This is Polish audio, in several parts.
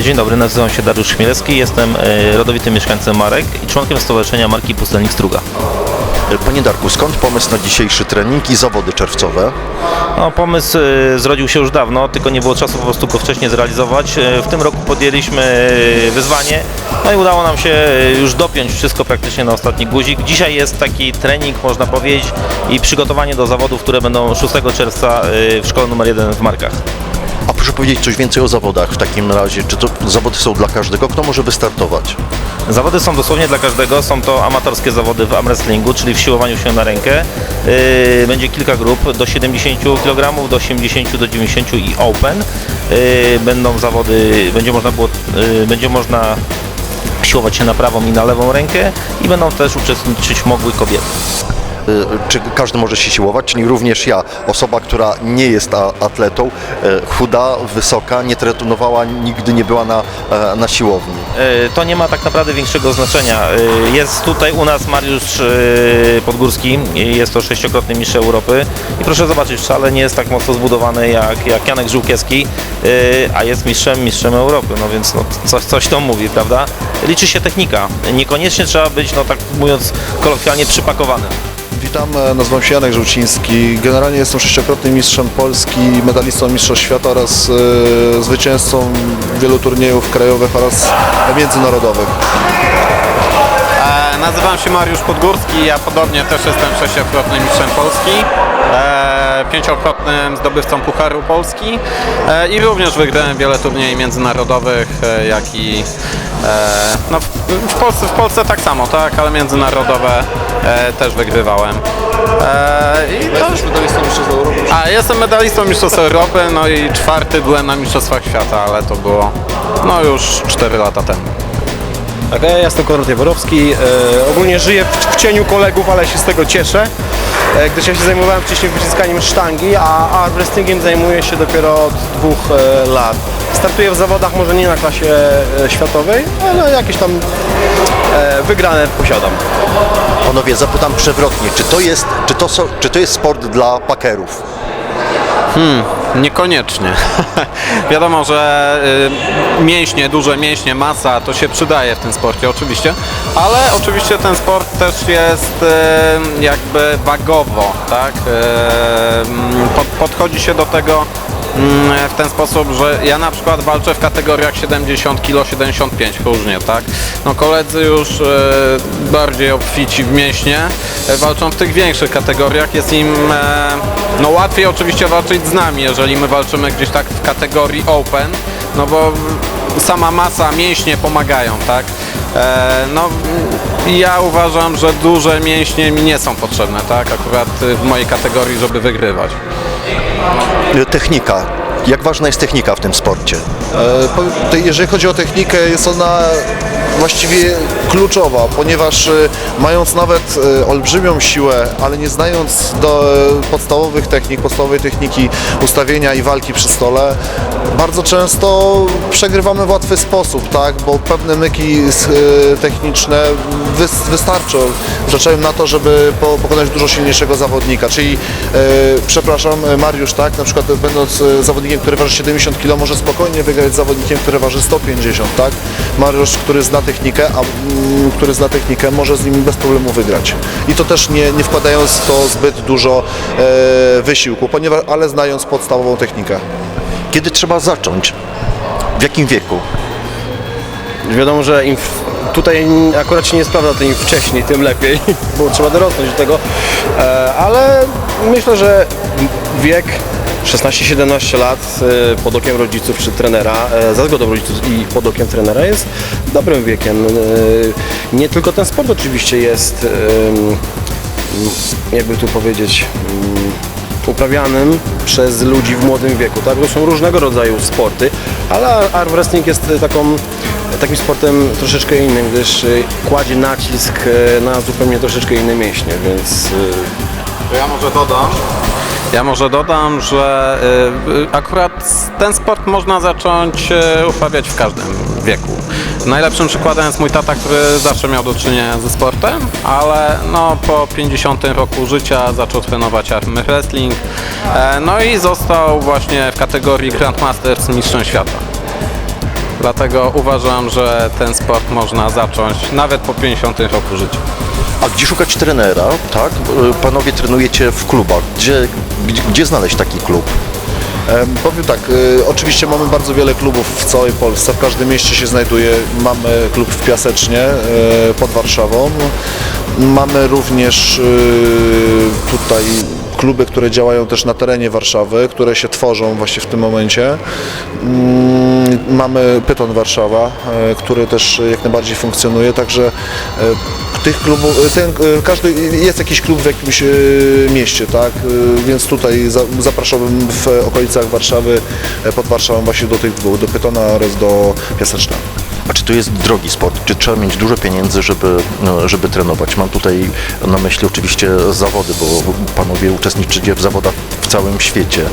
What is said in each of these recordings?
Dzień dobry, nazywam się Dariusz Chmielewski, jestem e, rodowitym mieszkańcem Marek i członkiem Stowarzyszenia Marki Pustelnik Struga. Panie Darku, skąd pomysł na dzisiejszy trening i zawody czerwcowe? No, pomysł e, zrodził się już dawno, tylko nie było czasu po prostu go wcześniej zrealizować. E, W tym roku podjęliśmy e, wyzwanie, no i udało nam się e, już dopiąć wszystko praktycznie na ostatni guzik. Dzisiaj jest taki trening, można powiedzieć, i przygotowanie do zawodów, które będą 6 czerwca e, w szkole numer 1 w Markach. Proszę powiedzieć coś więcej o zawodach w takim razie. Czy to zawody są dla każdego? Kto może wystartować? Zawody są dosłownie dla każdego. Są to amatorskie zawody w armwrestlingu, czyli w siłowaniu się na rękę. Yy, będzie kilka grup do 70 kg, do 80, do 90 i open. Yy, będą zawody, będzie można było, yy, będzie można siłować się na prawą i na lewą rękę i będą też uczestniczyć mogły kobiety. Y, Czy każdy może się siłować? Czyli również ja, osoba, która nie jest atletą, y, chuda, wysoka, nie trenowała, nigdy nie była na, e, na siłowni. E, To nie ma tak naprawdę większego znaczenia. E, Jest tutaj u nas Mariusz Podgórski, jest to sześciokrotny mistrz Europy i proszę zobaczyć, wcale nie jest tak mocno zbudowany jak, jak Janek Żółkiewski, a jest mistrzem, mistrzem Europy, no więc no, coś, coś to mówi, prawda? Liczy się technika, niekoniecznie trzeba być, no tak mówiąc kolokwialnie, przypakowanym. Witam, e, nazywam się Janek Żółciński. Generalnie jestem sześciokrotnym mistrzem Polski, medalistą Mistrzostw Świata oraz e, zwycięzcą wielu turniejów krajowych oraz międzynarodowych. Nazywam się Mariusz Podgórski, ja podobnie też jestem sześciokrotnym mistrzem Polski, e, pięciokrotnym zdobywcą Pucharu Polski e, i również wygrałem wiele turniejów międzynarodowych, e, jak i e, no, w, w, Polsce, w Polsce tak samo, tak, ale międzynarodowe e, też wygrywałem. E, i to, medalistą Mistrzostw Europy. a jestem medalistą Mistrzostw Europy, no i czwarty byłem na Mistrzostwach Świata, ale to było no już 4 lata temu. Tak, ja jestem Konrad Jaworowski. E, ogólnie żyję w, w cieniu kolegów, ale się z tego cieszę, e, gdyż ja się zajmowałem wcześniej wyciskaniem sztangi, a arm wrestlingiem zajmuję się dopiero od dwóch e, lat. Startuję w zawodach może nie na klasie e, światowej, ale jakieś tam e, wygrane posiadam. Panowie, zapytam przewrotnie, czy to jest, czy to, czy to jest sport dla pakerów? Niekoniecznie. Wiadomo, że y, mięśnie, duże mięśnie, masa to się przydaje w tym sporcie oczywiście, ale oczywiście ten sport też jest y, jakby wagowo, tak? Y, pod, podchodzi się do tego w ten sposób, że ja na przykład walczę w kategoriach 70 kg, 75 różnie, tak? No koledzy już e, bardziej obfici w mięśnie e, walczą w tych większych kategoriach, jest im e, no łatwiej oczywiście walczyć z nami, jeżeli my walczymy gdzieś tak w kategorii open, no bo sama masa, mięśnie pomagają, tak? No ja uważam, że duże mięśnie mi nie są potrzebne, tak? Akurat w mojej kategorii, żeby wygrywać. Technika. Jak ważna jest technika w tym sporcie? E, Jeżeli chodzi o technikę, jest ona właściwie kluczowa, ponieważ e, mając nawet e, olbrzymią siłę, ale nie znając do podstawowych technik, podstawowej techniki ustawienia i walki przy stole, bardzo często przegrywamy w łatwy sposób, tak? bo pewne myki techniczne wys- wystarczą, wystarczają na to, żeby po, pokonać dużo silniejszego zawodnika. Czyli, przepraszam, Mariusz, tak, na przykład będąc e, zawodnikiem, który waży 70 kg, może spokojnie wygrać z zawodnikiem, który waży 150, tak? Mariusz, który zna technikę, a mm, który zna technikę, może z nim bez problemu wygrać. I to też nie, nie wkładając w to zbyt dużo e, wysiłku, ponieważ, ale znając podstawową technikę. Kiedy trzeba zacząć? W jakim wieku? Wiadomo, że im w, tutaj akurat się nie sprawdza, to im wcześniej, tym lepiej, bo trzeba dorosnąć do tego, e, ale myślę, że wiek 16-17 lat e, pod okiem rodziców czy trenera, e, za zgodą rodziców i pod okiem trenera jest dobrym wiekiem. E, Nie tylko ten sport oczywiście jest, em, jakby tu powiedzieć, uprawianym przez ludzi w młodym wieku. Tak? To są różnego rodzaju sporty, ale arm wrestling jest taką, takim sportem troszeczkę innym, gdyż y, kładzie nacisk y, na zupełnie troszeczkę inne mięśnie, więc y, To ja może dodam. Ja może dodam, że y, akurat ten sport można zacząć y, uprawiać w każdym wieku. Najlepszym przykładem jest mój tata, który zawsze miał do czynienia ze sportem, ale no, po 50 roku życia zaczął trenować army wrestling, e, no i został właśnie w kategorii Grandmasters mistrzem świata. Dlatego uważam, że ten sport można zacząć nawet po 50 roku życia. A gdzie szukać trenera, tak? E, Panowie trenujecie w klubach. Gdzie, gdzie, gdzie znaleźć taki klub? Em, Powiem tak, y, oczywiście mamy bardzo wiele klubów w całej Polsce, w każdym mieście się znajduje. Mamy klub w Piasecznie y, pod Warszawą. Mamy również y, tutaj kluby, które działają też na terenie Warszawy, które się tworzą właśnie w tym momencie. Mm, Mamy Pyton Warszawa, y, który też jak najbardziej funkcjonuje, także y, tych klubów, ten, y, każdy, jest jakiś klub w jakimś mieście, tak, więc tutaj za, zapraszałbym w okolicach Warszawy, e, pod Warszawą właśnie do tych dwóch, do Pytona oraz do Piaseczna. A czy to jest drogi sport? Czy trzeba mieć dużo pieniędzy, żeby, no, żeby trenować? Mam tutaj na myśli oczywiście zawody, bo panowie uczestniczycie w zawodach w całym świecie.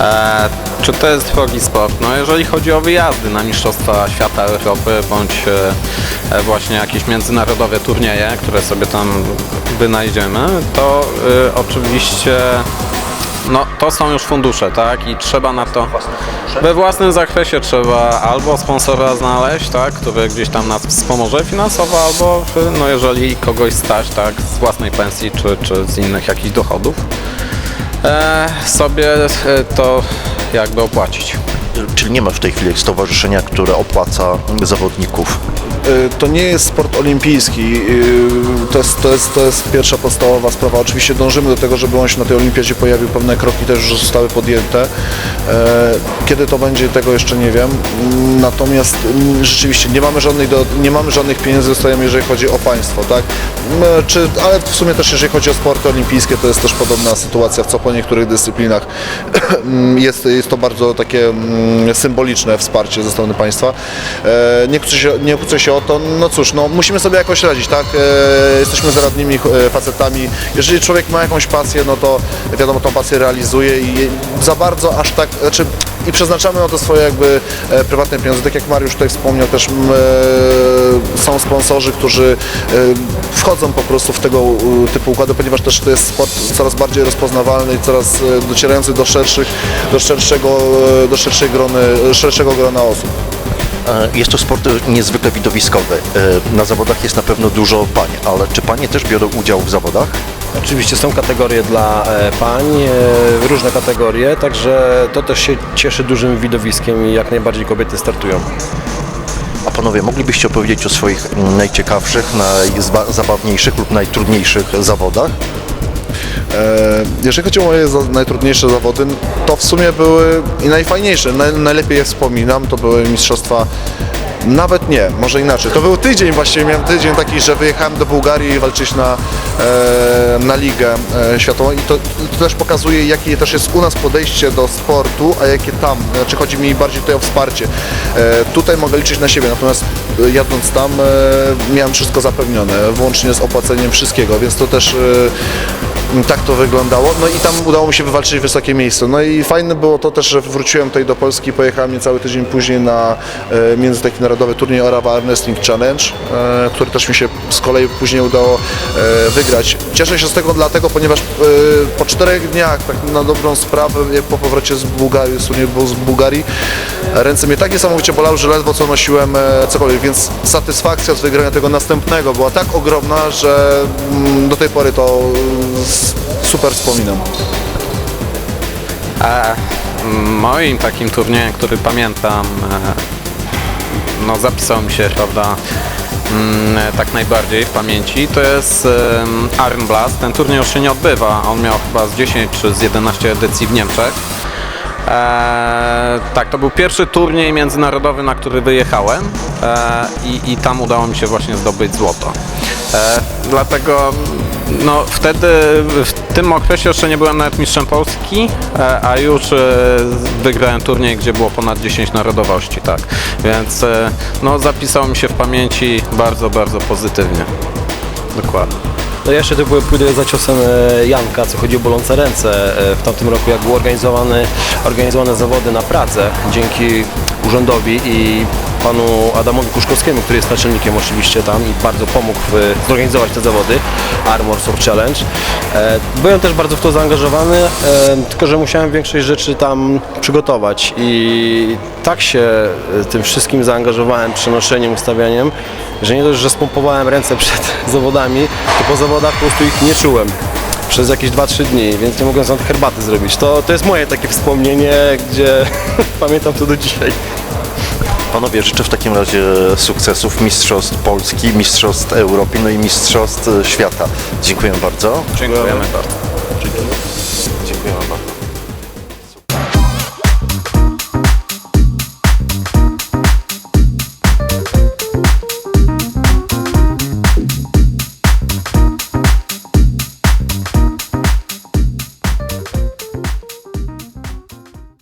E, czy to jest drogi sport? No jeżeli chodzi o wyjazdy na Mistrzostwa Świata, Europy bądź e, właśnie jakieś międzynarodowe turnieje, które sobie tam wynajdziemy, to e, oczywiście no, to są już fundusze, tak? I trzeba na to we własnym zakresie trzeba albo sponsora znaleźć, tak, który gdzieś tam nas wspomoże finansowo, albo no, jeżeli kogoś stać, tak, z własnej pensji czy, czy z innych jakichś dochodów, e, sobie e, to jakby opłacić. Czyli nie ma w tej chwili stowarzyszenia, które opłaca zawodników. Y, To nie jest sport olimpijski, y, to jest, to, jest, to jest pierwsza podstawowa sprawa. Oczywiście dążymy do tego, żeby on się na tej olimpiadzie pojawił, pewne kroki też już zostały podjęte. E, Kiedy to będzie, tego jeszcze nie wiem. Natomiast mm, rzeczywiście nie mamy żadnych, do, nie mamy żadnych pieniędzy dostajemy, jeżeli chodzi o państwo, tak? Mm, Czy, ale w sumie też jeżeli chodzi o sporty olimpijskie, to jest też podobna sytuacja, co po niektórych dyscyplinach Mm, jest, jest to bardzo takie symboliczne wsparcie ze strony państwa. E, Nie kłócę się, nie kłócę się o to, no cóż, no, musimy sobie jakoś radzić, tak? E, Jesteśmy zaradnymi e, facetami. Jeżeli człowiek ma jakąś pasję, no to wiadomo, tą pasję realizuje i za bardzo aż tak, znaczy i przeznaczamy na to swoje jakby e, prywatne pieniądze. Tak jak Mariusz tutaj wspomniał, też e, są sponsorzy, którzy e, wchodzą po prostu w tego e, typu układy, ponieważ też to jest sport coraz bardziej rozpoznawalny i coraz e, docierający do szerszych, do szerszego, e, do szerszej grony, szerszego grona osób. E, Jest to sport e, niezwykle widowiskowy. E, Na zawodach jest na pewno dużo pań, ale czy panie też biorą udział w zawodach? Oczywiście są kategorie dla e, pań, e, różne kategorie, także to też się cieszy dużym widowiskiem i jak najbardziej kobiety startują. A panowie, moglibyście opowiedzieć o swoich najciekawszych, najzabawniejszych lub najtrudniejszych zawodach? E, Jeżeli chodzi o moje najtrudniejsze zawody, to w sumie były i najfajniejsze, naj, najlepiej je wspominam, to były mistrzostwa nawet nie, może inaczej. To był tydzień właściwie, miałem tydzień taki, że wyjechałem do Bułgarii walczyć na, e, na ligę e, światową i to, to też pokazuje, jakie też jest u nas podejście do sportu, a jakie tam, znaczy chodzi mi bardziej tutaj o wsparcie. E, tutaj mogę liczyć na siebie, natomiast e, jadąc tam e, miałem wszystko zapewnione, włącznie z opłaceniem wszystkiego, więc to też e, tak to wyglądało. No i tam udało mi się wywalczyć wysokie miejsce. No i fajne było to też, że wróciłem tutaj do Polski, pojechałem niecały tydzień później na e, między taki narodowy turniej Orawa Wrestling Challenge, e, który też mi się z kolei później udało e, wygrać. Cieszę się z tego dlatego, ponieważ e, po czterech dniach, tak na dobrą sprawę, po powrocie z Bułgarii, z Bułgarii, ręce mnie tak niesamowicie bolały, że ledwo co nosiłem e, cokolwiek, więc satysfakcja z wygrania tego następnego była tak ogromna, że mm, do tej pory to super wspominam. A moim takim turniejem, który pamiętam, e, no zapisał mi się, prawda, mm, tak najbardziej w pamięci, to jest Iron Blast. Ten turniej już się nie odbywa, on miał chyba z 10 czy z 11 edycji w Niemczech. E, tak, to był pierwszy turniej międzynarodowy, na który wyjechałem e, i, i tam udało mi się właśnie zdobyć złoto. E, dlatego no, wtedy w tym okresie jeszcze nie byłem nawet mistrzem Polski, e, a już e, wygrałem turniej, gdzie było ponad 10 narodowości, tak. Więc e, no, zapisało mi się w pamięci bardzo, bardzo pozytywnie. Dokładnie. No ja jeszcze tylko pójdę za ciosem Janka, co chodzi o bolące ręce. W tamtym roku, jak były organizowane, organizowane zawody na Pradze, dzięki urzędowi i panu Adamowi Kuszkowskiemu, który jest naczelnikiem oczywiście tam i bardzo pomógł w, zorganizować te zawody Armor Sword Challenge. E, byłem też bardzo w to zaangażowany, e, tylko że musiałem większość rzeczy tam przygotować i tak się e, tym wszystkim zaangażowałem, przenoszeniem, ustawianiem, że nie dość, że spompowałem ręce przed zawodami, to po zawodach po prostu ich nie czułem przez jakieś 2-3 dni, więc nie mogłem sobie herbaty zrobić. To, to jest moje takie wspomnienie, gdzie pamiętam to do dzisiaj. Panowie, życzę w takim razie sukcesów Mistrzostw Polski, Mistrzostw Europy, no i Mistrzostw Świata. Dziękuję bardzo. Dziękujemy bardzo.